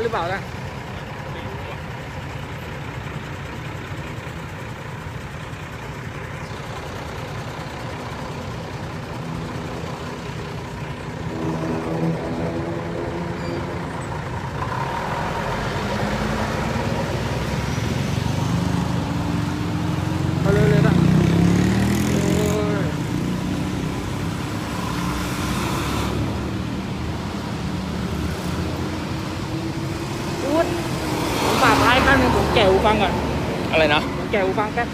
แก๊สหรือเปล่านะเอาเลยเลยนะโอ้ย พูดผมฝากท้ายข้างหนึงผมแก่หูฟังก่อน อะไรนะ ผมแก่หูฟังแป๊บ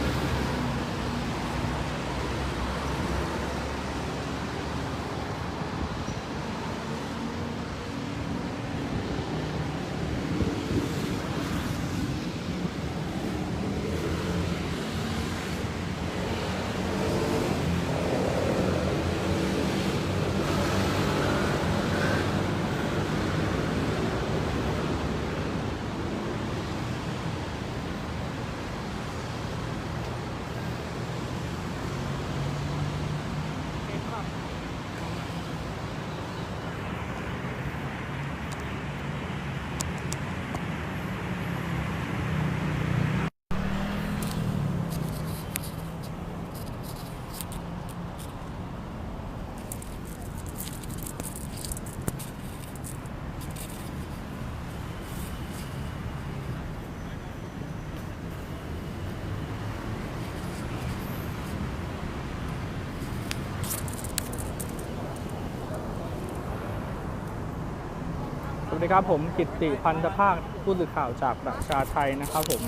ส วัสดีครับผมกิตติพันธภาคผู้สื่อข่าวจากประชาไทยนะครับผม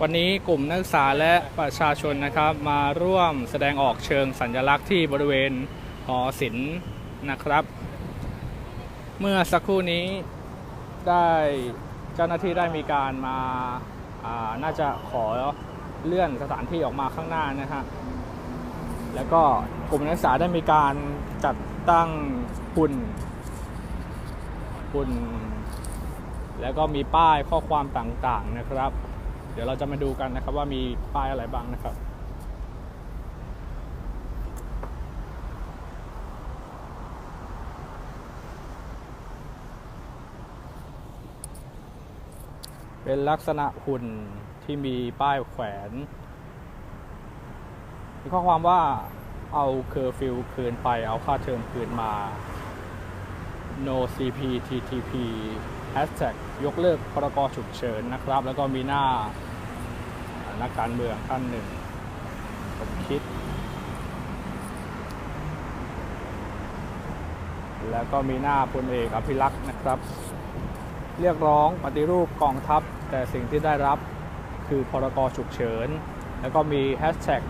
วันนี้กลุ่มนักศึกษาและประชาชนนะครับมาร่วมแสดงออกเชิงสัญลักษณ์ที่บริเวณหอศิลป์นะครับ เมื่อสักครู่นี้ได้เจ้าหน้าที่ได้มีการมาอาน่าจะขอเลื่อนสถานที่ออกมาข้างหน้านะฮะแล้วก็กลุ่มนักศึกษาได้มีการจัดตั้งหุ่น หุ่น แล้วก็มีป้ายข้อความต่างๆนะครับ เดี๋ยวเราจะมาดูกันนะครับว่ามีป้ายอะไรบ้างนะครับเป็นลักษณะหุ่นที่มีป้ายแขวน มีข้อความว่าเอาเคอร์ฟิวคืนไปเอาค่าเทอมคืนมา no CPTTP hashtag ยกเลิกพรกฉุกเฉินนะครับ แล้วก็มีหน้านักการเมืองท่านหนึ่งผมคิด แล้วก็มีหน้าพลเอกอภิรักษ์นะครับ เรียกร้องปฏิรูปกองทัพ แต่สิ่งที่ได้รับคือพรกฉุกเฉิน แล้วก็มีแฮชแท็ก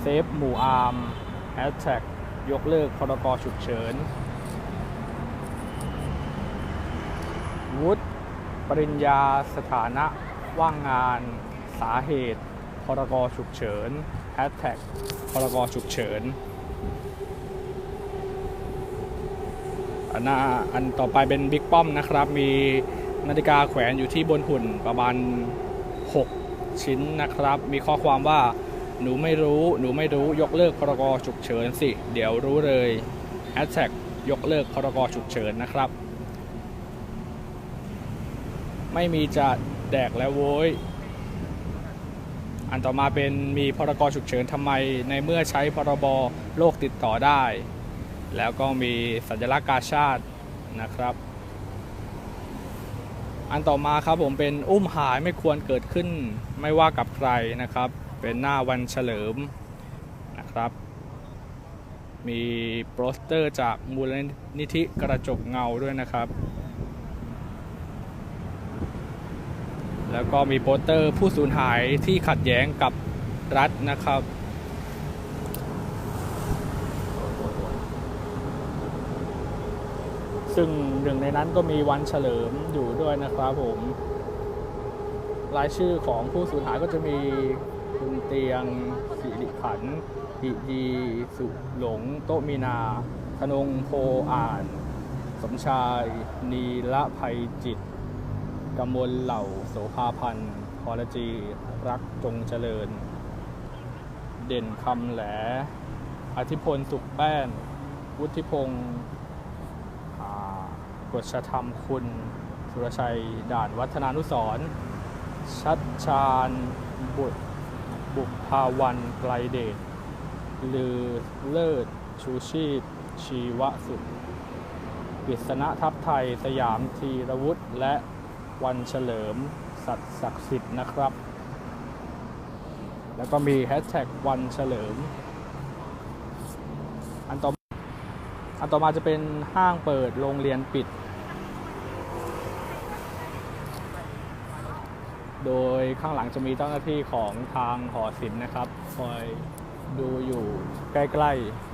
เซฟหมู่อาร์มแฮชแท็กยกเลิกพรกฉุกเฉิน วุฒิ ปริญญา สถานะ ว่างงาน สาเหตุ พรกฉุกเฉินแฮชแท็กพรกฉุกเฉิน อันน้าอันต่อไปเป็นบิ๊กป้อมนะครับ มีนาฬิกาแขวนอยู่ที่บนหุ่นประมาณ 6 ชิ้นนะครับ มีข้อความว่าหนูไม่รู้ หนูไม่รู้ ยกเลิกพรกฉุกเฉินสิ เดี๋ยวรู้เลยแฮชแท็กยกเลิกพรกฉุกเฉินนะครับ ไม่มีจะแดกแล้วโว้ย อันต่อมาเป็นมีพรกฉุกเฉินทำไมในเมื่อใช้พรบโรคติดต่อได้ แล้วก็มีสัญลักษณ์กาชาตินะครับ อันต่อมาครับผมเป็นอุ้มหายไม่ควรเกิดขึ้นไม่ว่ากับใครนะครับ เป็นหน้าวันเฉลิมนะครับ มีโปสเตอร์จากมูลนิธิกระจกเงาด้วยนะครับ แล้วก็มีโปสเตอร์ผู้สูญหายที่ขัดแย้งกับรัฐนะครับซึ่งหนึ่งในนั้นก็มีวันเฉลิมอยู่ด้วยนะครับผมรายชื่อของผู้สูญหายก็จะมีคุณเตียงสิริขันปิดีสุหลงโตมีนาธนงโพอ่าน สมชาย นีละภัยจิต กำมลเหล่าโสภาพันธ์พรจี รักจงเจริญ เด่นคำแหล อธิพลสุขแป้น วุฒิพงศ์กฎชธรรมคุณ สุรชัย ด่านวัฒนานุสรณ์ชัดชาญบุตรบุภาวันไกลเดชลือเลิศ ชูชีพ ชีวสุดกฤษณะทัพไทย สยามธีรวุฒิและ วันเฉลิม สัตย์ศักดิ์สิทธิ์นะครับ แล้วก็มีแฮชแท็กวันเฉลิม อันต่ออันต่อมาจะเป็นห้างเปิดโรงเรียนปิด โดยข้างหลังจะมีเจ้าหน้าที่ของทางหอศิลป์นะครับ คอยดูอยู่ใกล้ ๆ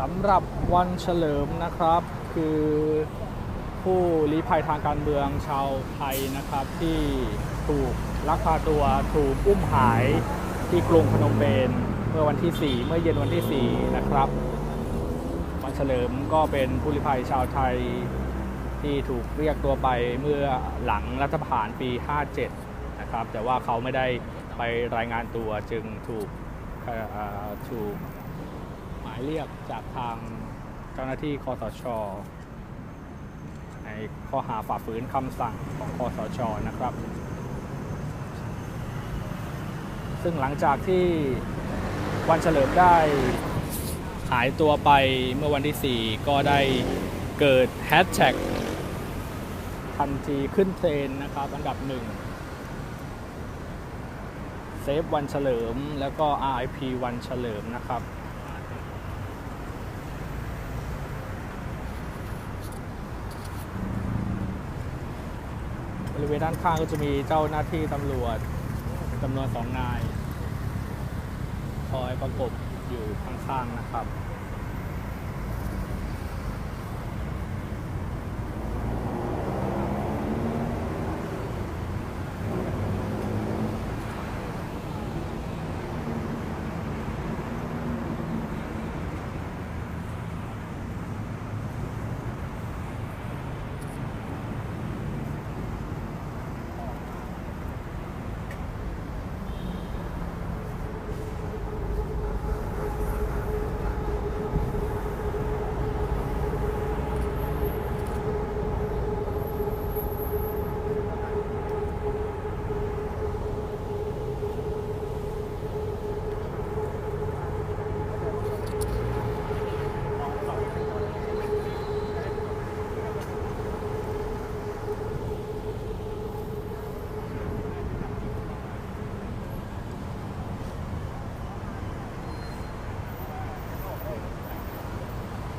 สำหรับวันเฉลิมนะครับ คือผู้ลี้ภัยทางการเมืองชาวไทยนะครับ ที่ถูกลักพาตัวถูกอุ้มหายที่กรุงพนมเปญเมื่อวันที่ 4 เมื่อเย็นวันที่ 4 นะครับ วันเฉลิมก็เป็นผู้ลี้ภัยชาวไทยที่ถูกเรียกตัวไปเมื่อหลังรัฐประหารปี 57 นะครับ แต่ว่าเขาไม่ได้ไปรายงานตัวจึงถูกถูก หมายเรียกจากทางเจ้าหน้าที่คอสชในข้อหาฝ่าฝืนคำสั่งของคอสชนะครับ ซึ่งหลังจากที่วันเฉลิมได้หายตัวไปเมื่อวันที่ 4 ก็ได้เกิดแฮชแท็กทันทีขึ้นเทรนนะครับอันดับหนึ่งเซฟวันเฉลิมแล้วก็ RIP วันเฉลิมนะครับ บริเวณด้านข้างก็จะมีเจ้าหน้าที่ตำรวจจำนวนสองนาย คอยประกบอยู่ข้างๆนะครับ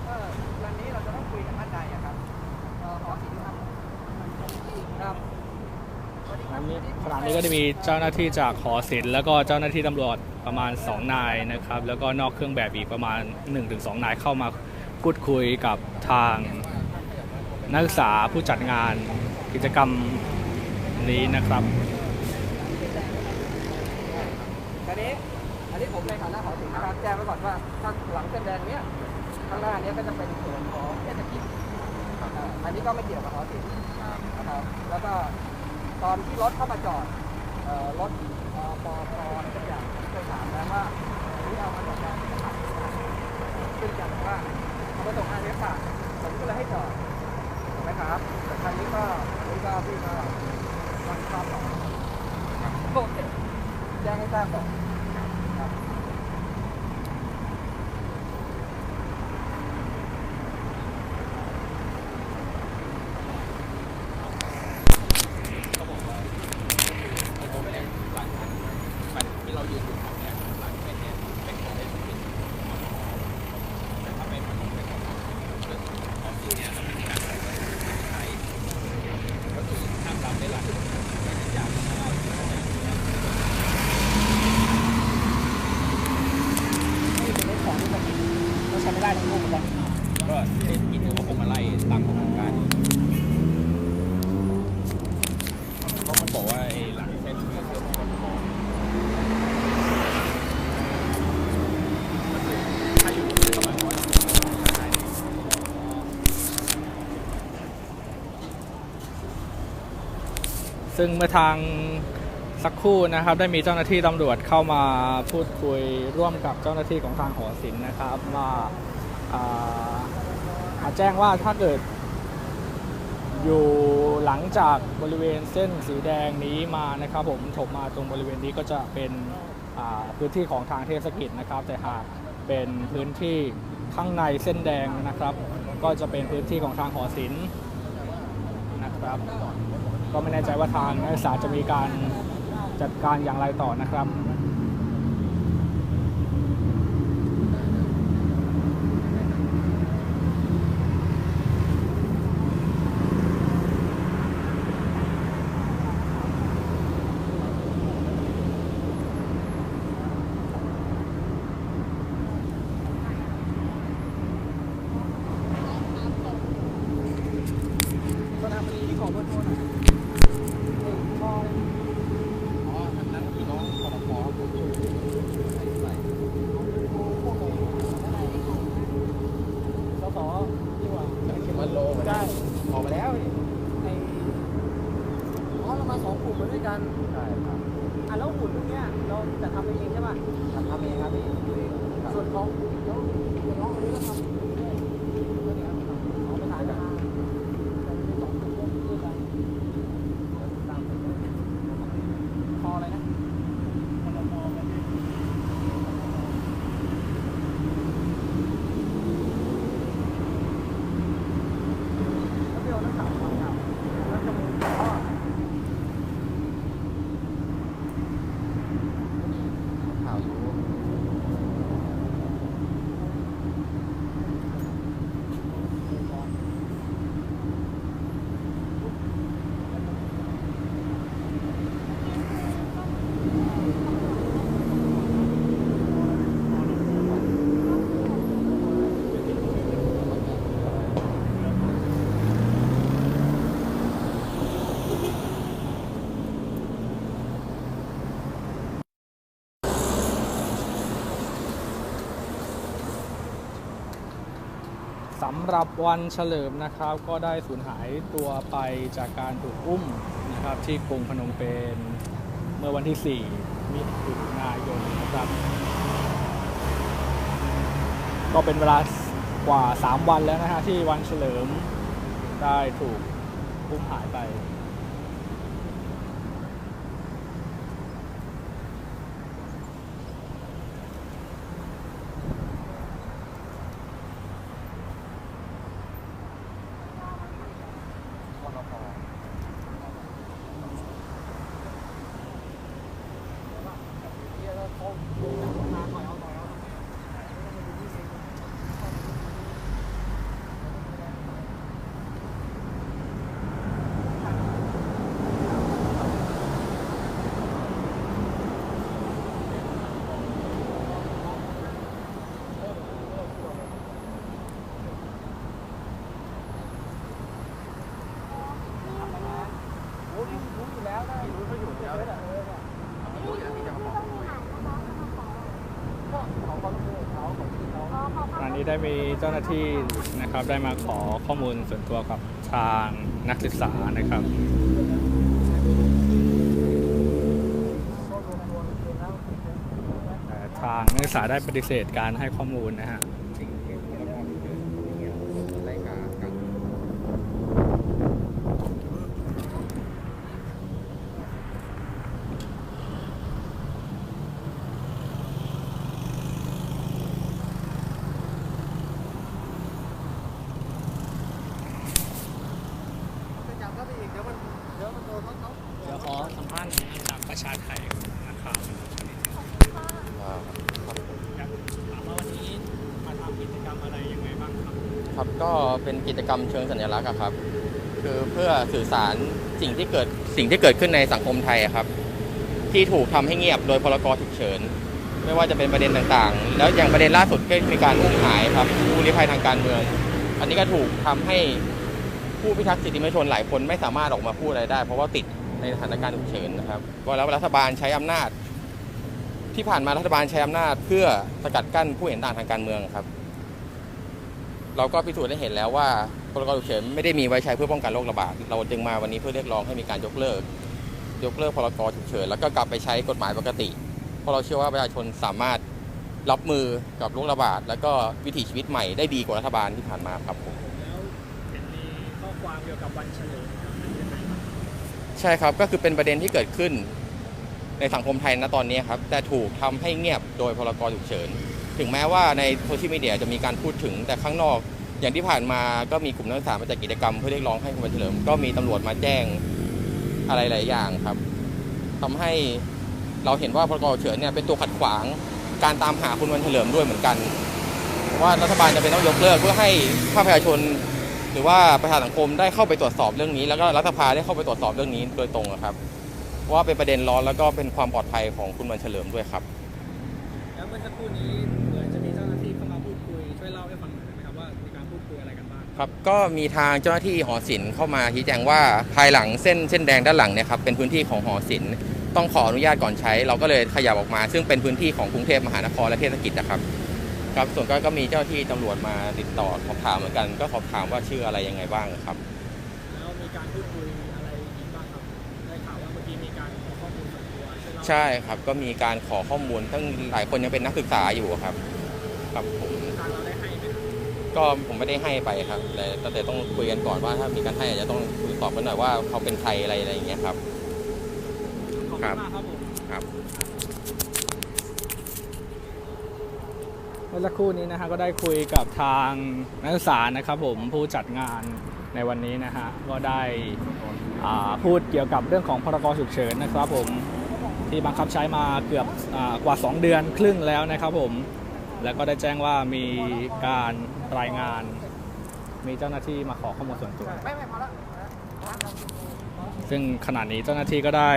เออวันนี้เราจะต้องคุยกับท่านใดอะครับเอ่อขอสิทธิ์ครับ ครับสวัสดีค ข รับ ณะนี้ขณะนี้ ก็จะมีเจ้าหน้าที่จากหอศิลป์แล้วก็เจ้าหน้าที่ตำรวจประมาณ 2 นายนะครับ แล้วก็นอกเครื่องแบบอีกประมาณ 1-2 นายเข้ามาพูดคุยกับทางนักศึกษาผู้จัดงานกิจกรรมนี้นะครับอันนี้อันนี้ผมในฐานะขอสิทธิ์นะครับแจ้งไว้ก่อนว่าถ้าหลังเส้นแดงเนี้ยข้างหน้าเนี้ยก็จะเป็นส่วนของเทศกิจอ่าอันนี้ก็ไม่เกี่ยวกับขอสิทธิ์นะครับแล้วก็ตอนที่รถเข้ามาจอด รถเอ่อปอพอะไรสักอย่างผมเคยถามแล้วว่าที่เอามาจากการที่ขับซึ่งจำว่าเขาไปส่งงานเรียบปาผมก็เลยให้จอดถูกไหมครับ แต่คันนี้ก็นี่ก็พี่ก็รับผิดชอบต่อโอเคแจ้งให้ทราบก่อนครับ นี่เป็นรถของที่มันก็ใช้ไม่ได้ทั้งคู่เหมือนกัน ก็เศรษฐกิจเขาคงมาไล่ตั้งโครงการเพราะมันบอกว่าไอ้หลังเส้นเชื่อมกับกทมถ้าอยู่ที่สมัยก่อนใช่ ซึ่งเมื่อทางสักครู่นะครับได้มีเจ้าหน้าที่ตำรวจเข้ามาพูดคุยร่วมกับเจ้าหน้าที่ของทางหอศิลป์นะครับมาาแจ้งว่าถ้าเกิดอยู่หลังจากบริเวณเส้นสีแดงนี้มานะครับ ผมถมมาตรงบริเวณนี้ก็จะเป็นพื้นที่ของทางเทศกิจนะครับ แต่หากเป็นพื้นที่ข้างในเส้นแดงนะครับ ก็จะเป็นพื้นที่ของทางหอศิลป์นะครับ ก็ไม่แน่ใจว่าทางนักศึกษาจะมีการจัดการอย่างไรต่อนะครับ สนามบินที่ขอเบอร์โทรหน่อยเออมอง อ๋ออันนั้นคือน้องกทมผม ใส่ใส่สสดีกว่า มันโล ไม่ได้ออกมาแล้วนี่ไอ้อ๋อเรามาสองกลุ่มมาด้วยกัน ใช่ครับ อะแล้วหุ่นตรงเนี้ยเราจะทำเองใช่ป่ะทำเองครับพี่ส่วนของแล้วส่วนน้องคนนี้ก็ทำด้วยก็เนี่ยครับเอาไปทานกันสองกลุ่มร่วมด้วยกันตามพออะไรนะพอพอกันแล้วเดี๋ยวนักข่าวฟังข่าวแล้วจะมีข้อ ข่าวอยู่ สำหรับวันเฉลิมนะครับ ก็ได้สูญหายตัวไปจากการถูกอุ้มนะครับที่กรุงพนมเปญเมื่อวันที่ 4 มิถุนายนนะครับก็เป็นเวลากว่า 3 วันแล้วนะฮะที่วันเฉลิมได้ถูกอุ้มหายไป โอ้รู้รู้อยู่แล้วนะรู้เขาอยู่แล้วเนี่ยเออเนี่ย รู้อย่างที่จะมาบอก ก็เขาก็รู้เขาของที่เขา ขณะนี้ ได้มีเจ้าหน้าที่นะครับได้มาขอข้อมูลส่วนตัวกับทางนักศึกษานะครับทางนักศึกษาได้ปฏิเสธการให้ข้อมูลนะฮะ ครับก็เป็นกิจกรรมเชิงสัญลักษณ์อะครับ คือเพื่อสื่อสารสิ่งที่เกิดสิ่งที่เกิดขึ้นในสังคมไทยอะครับ ที่ถูกทำให้เงียบโดยพลกรฉุกเฉิน ไม่ว่าจะเป็นประเด็นต่างๆ แล้วอย่างประเด็นล่าสุดก็มีการอุ้มหายครับผู้ลี้ภัยทางการเมือง อันนี้ก็ถูกทำให้ผู้พิทักษ์สิทธิมนุษยชนหลายคนไม่สามารถออกมาพูดอะไรได้ เพราะว่าติดในสถานการณ์ฉุกเฉินนะครับว่าแล้วรัฐบาลใช้อำนาจ ที่ผ่านมารัฐบาลใช้อำนาจเพื่อสกัดกั้นผู้เห็นต่างทางการเมืองครับ เราก็พิสูจน์ได้เห็นแล้วว่าพรกฉุกเฉินไม่ได้มีไว้ใช้เพื่อป้องกันโรคระบาดเราจึงมาวันนี้เพื่อเรียกร้องให้มีการยกเลิก ยกเลิกพรกฉุกเฉินแล้วก็กลับไปใช้กฎหมายปกติ เพราะเราเชื่อว่าประชาชนสามารถรับมือกับโรคระบาด แล้วก็วิถีชีวิตใหม่ได้ดีกว่ารัฐบาลที่ผ่านมาครับผมแล้วเห็นมีข้อความเกี่ยวกับวันเฉลิมครับเป็นยังไงบ้างใช่ครับก็คือเป็นประเด็นที่เกิดขึ้นในสังคมไทยณตอนนี้ครับแต่ถูกทำให้เงียบโดยพรกฉุกเฉิน ถึงแม้ว่าในโซเชียลมีเดียจะมีการพูดถึงแต่ข้างนอก อย่างที่ผ่านมาก็มีกลุ่มนักศึกษามาจัดกิจกรรมเพื่อเรียกร้องให้คุณวันเฉลิม ก็มีตำรวจมาแจ้งอะไรหลายอย่างครับทำให้เราเห็นว่าพรกฉุกเฉินเนี่ยเป็นตัวขัดขวางการตามหาคุณวันเฉลิมด้วยเหมือนกัน ว่ารัฐบาลจะเป็นต้องยกเลิกเพื่อให้ภาคประชาชน หรือว่าประชาสังคมได้เข้าไปตรวจสอบเรื่องนี้ แล้วก็รัฐสภาได้เข้าไปตรวจสอบเรื่องนี้โดยตรงครับว่าเป็นประเด็นร้อนแล้วก็เป็นความปลอดภัยของคุณวันเฉลิมด้วยครับ มื่อสักครู่นี้เหมือนจะมีเจ้าหน้าที่เข้ามาพูดคุยช่วยเล่าให้ฟังหน่อยได้ไหมครับว่ามีการพูดคุยอะไรกันบ้างครับก็มีทางเจ้าหน้าที่หอศิลป์เข้ามาชี้แจงว่าภายหลังเส้นเส้นแดงด้านหลังเนี่ยครับเป็นพื้นที่ของหอศิลป์ต้องขออนุญาตก่อนใช้ เราก็เลยขยับออกมา ซึ่งเป็นพื้นที่ของกรุงเทพมหานครและเทศกิจนะครับครับส่วนก็ก็มีเจ้าหน้าที่ตำรวจมาติดต่อสอบถามเหมือนกัน ก็สอบถามว่าชื่ออะไรยังไงบ้างครับแล้วมีการพูดคุยอะไรอีกบ้างครับได้ข่าวว่าเมื่อกี้มีการขอข้อมูล ใช่ครับก็มีการขอข้อมูลทั้งหลายคนยังเป็นนักศึกษาอยู่ครับ ครับผมทางเราได้ให้ไหมครับก็ผมไม่ได้ให้ไปครับแต่แต่ต้องคุยกันก่อนว่าถ้ามีการให้อาจจะต้องตรวจสอบกันหน่อยว่าเขาเป็นใครอะไรอะไรอย่างเงี้ยครับขอบครัคุณบมากครับผมครับเมื่อสักครู่นี้นะฮะก็ได้คุยกับทางนักศึกษานะครับผมผู้จัดงานในวันนี้นะฮะก็ได้อ่าพูดเกี่ยวกับเรื่องของพรกฉุกเฉินนะครับผม ที่บังคับใช้มาเกือบอกว่า 2 เดือนครึ่งแล้วนะครับผม แล้วก็ได้แจ้งว่ามีการรายงาน มีเจ้าหน้าที่มาขอข้อมูลส่วนตัวไม่ไม่พอแล้วซึ่งขณะนี้เจ้าหน้าที่ก็ได้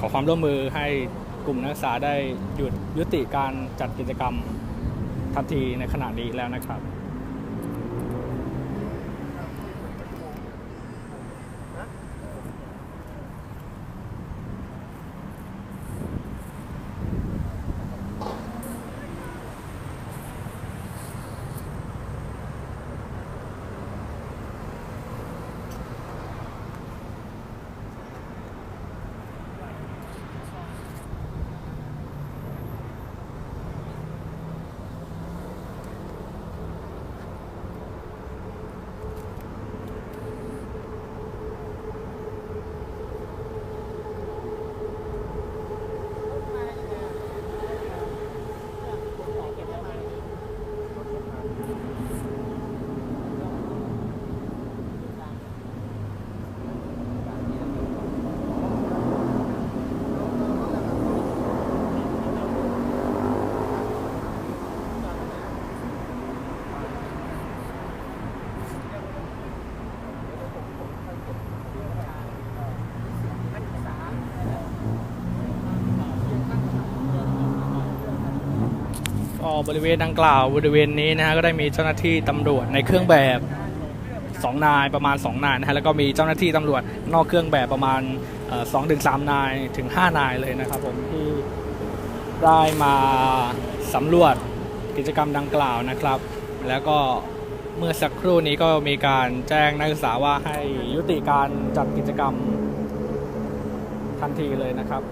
ขอความร่วมมือให้กลุ่มนักศึกษาได้หยุดยุติการจัดกิจกรรมทันทีในขณะนี้แล้วนะครับ ก็ บริเวณดังกล่าวบริเวณนี้นะฮะก็ได้มีเจ้าหน้าที่ตำรวจในเครื่องแบบสองนายประมาณ 2 นายนะฮะแล้วก็มีเจ้าหน้าที่ตำรวจนอกเครื่องแบบประมาณสองถึงสามนายถึง 5 นายเลยนะครับผมที่ได้มาสำรวจกิจกรรมดังกล่าวนะครับ แล้วก็เมื่อสักครู่นี้ก็มีการแจ้งนักศึกษาว่าให้ยุติการจัดกิจกรรมทันทีเลยนะครับ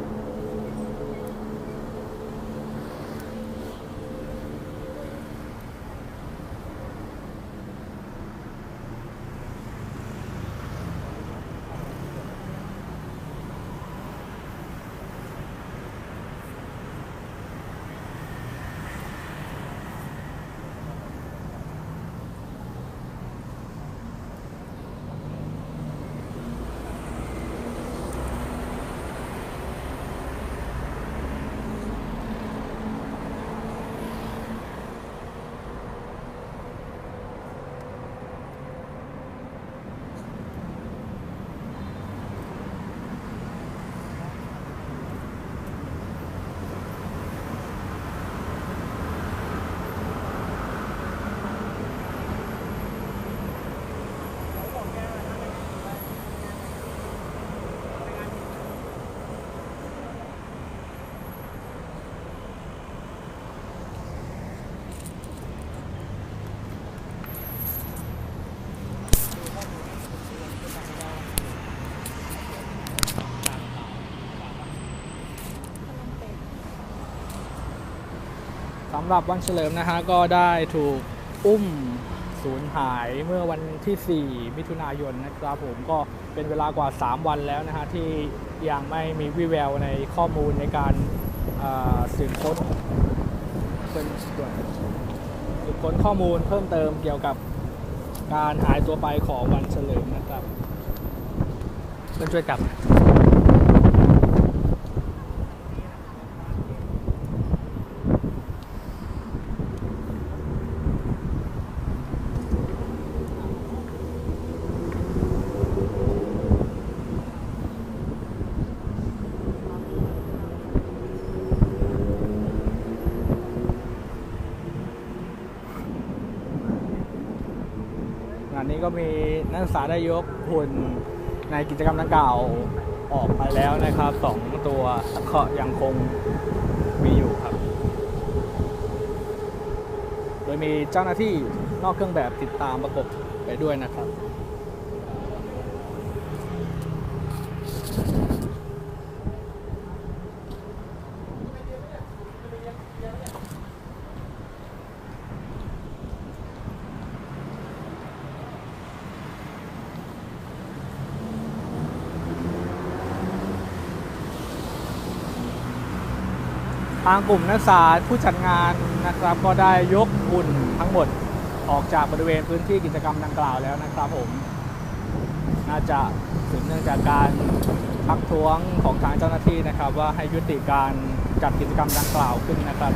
ำหรับวันเฉลิมนะฮะก็ได้ถูกอุ้มสูญหายเมื่อวันที่ 4 มิถุนายนนะครับผมก็เป็นเวลากว่า 3 วันแล้วนะฮะที่ยังไม่มีวิแววในข้อมูลในการสืบค้นเป็นสืบค้นข้อมูลเพิ่มเติมเกี่ยวกับการหายตัวไปของวันเฉลิมนะครับเพื่อนช่วยจับานนี้ก็มีนักศึกษาได้ยกหุ่นในกิจกรรมดังกล่าวออกไปแล้วนะครับสองตัวก็ยังคงมีอยู่ครับ โดยมีเจ้าหน้าที่นอกเครื่องแบบติดตามประกบไปด้วยนะครับางกลุ่มนักศึกษาผู้จัดงานนะครับ ก็ได้ยกหุ่นทั้งหมดออกจากบริเวณพื้นที่กิจกรรมดังกล่าวแล้วนะครับผม น่าจะสืบเนื่องจากการพักท้วงของทางเจ้าหน้าที่นะครับ ว่าให้ยุติการจัดกิจกรรมดังกล่าวขึ้นนะครับ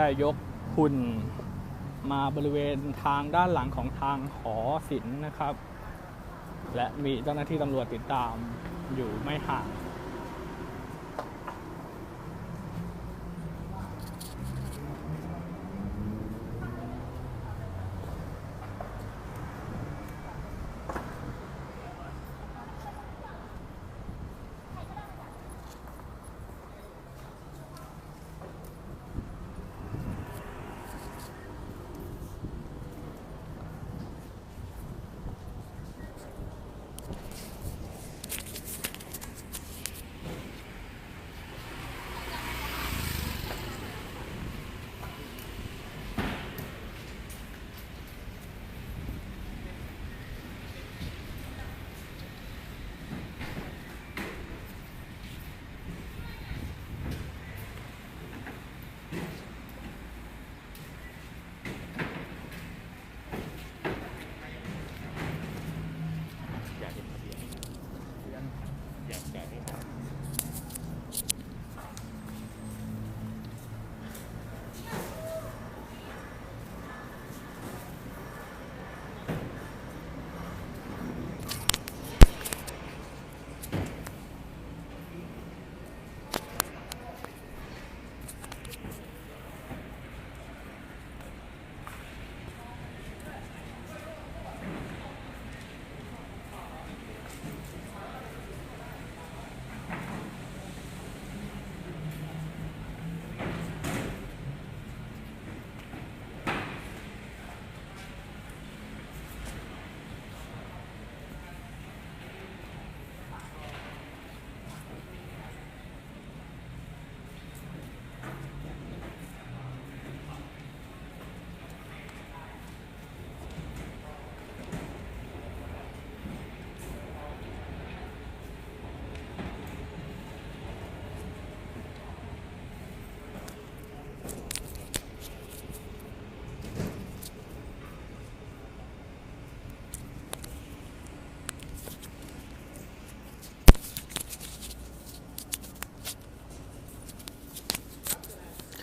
ได้ยกหุ่นมาบริเวณทางด้านหลังของทางหอศิลป์นะครับ และมีเจ้าหน้าที่ตำรวจติดตามอยู่ไม่ห่าง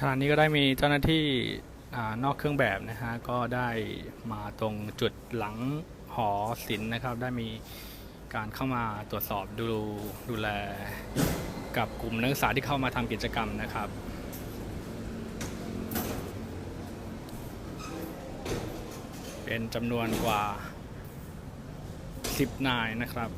านนี้ก็ได้มีเจ้าหน้าที่นอกเครื่องแบบนะฮะก็ได้มาตรงจุดหลังหอศิลป์นะครับ ได้มีการเข้ามาตรวจสอบดูดูแลกับกลุ่มนักศึกษาที่เข้ามาทำกิจกรรมนะครับเป็นจำนวนกว่า 10 นายนะครับ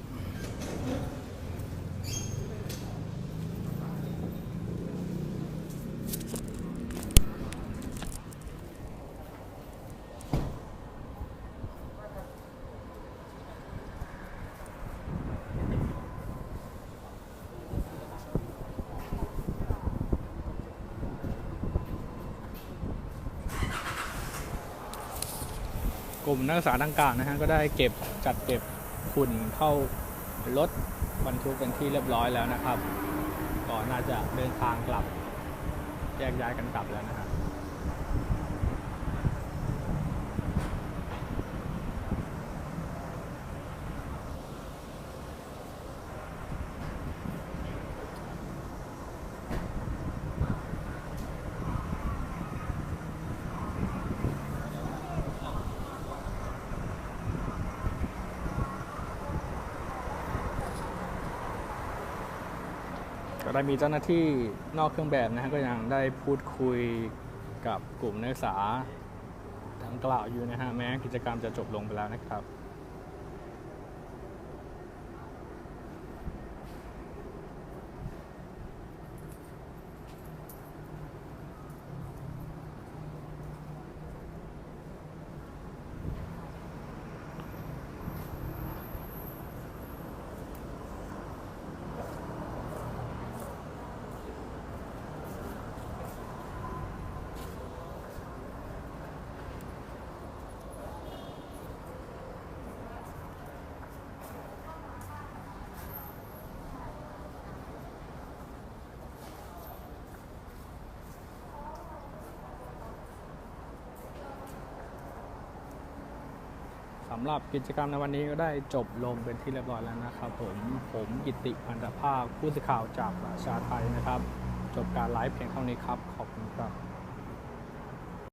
ลุ่มนักศึกษาดังกล่าวนะฮะก็ได้เก็บจัดเก็บขุ่นเข้ารถบรรทุกเป็นที่เรียบร้อยแล้วนะครับก็น่าจะเดินทางกลับแยกย้ายกันกลับแล้วนะฮะ ก็ได้มีเจ้าหน้าที่นอกเครื่องแบบนะฮะก็ยังได้พูดคุยกับกลุ่มนักศึกษาดังกล่าวอยู่นะฮะแม้กิจกรรมจะจบลงไปแล้วนะครับำหรับกิจกรรมในวันนี้ก็ได้จบลงเป็นที่เรียบร้อยแล้วนะครับผมผมกิติพันธภาพผู้สื่อข่าวจากประชาไทยนะครับ จบการไลฟ์เพียงเท่านี้ครับ ขอบคุณครับ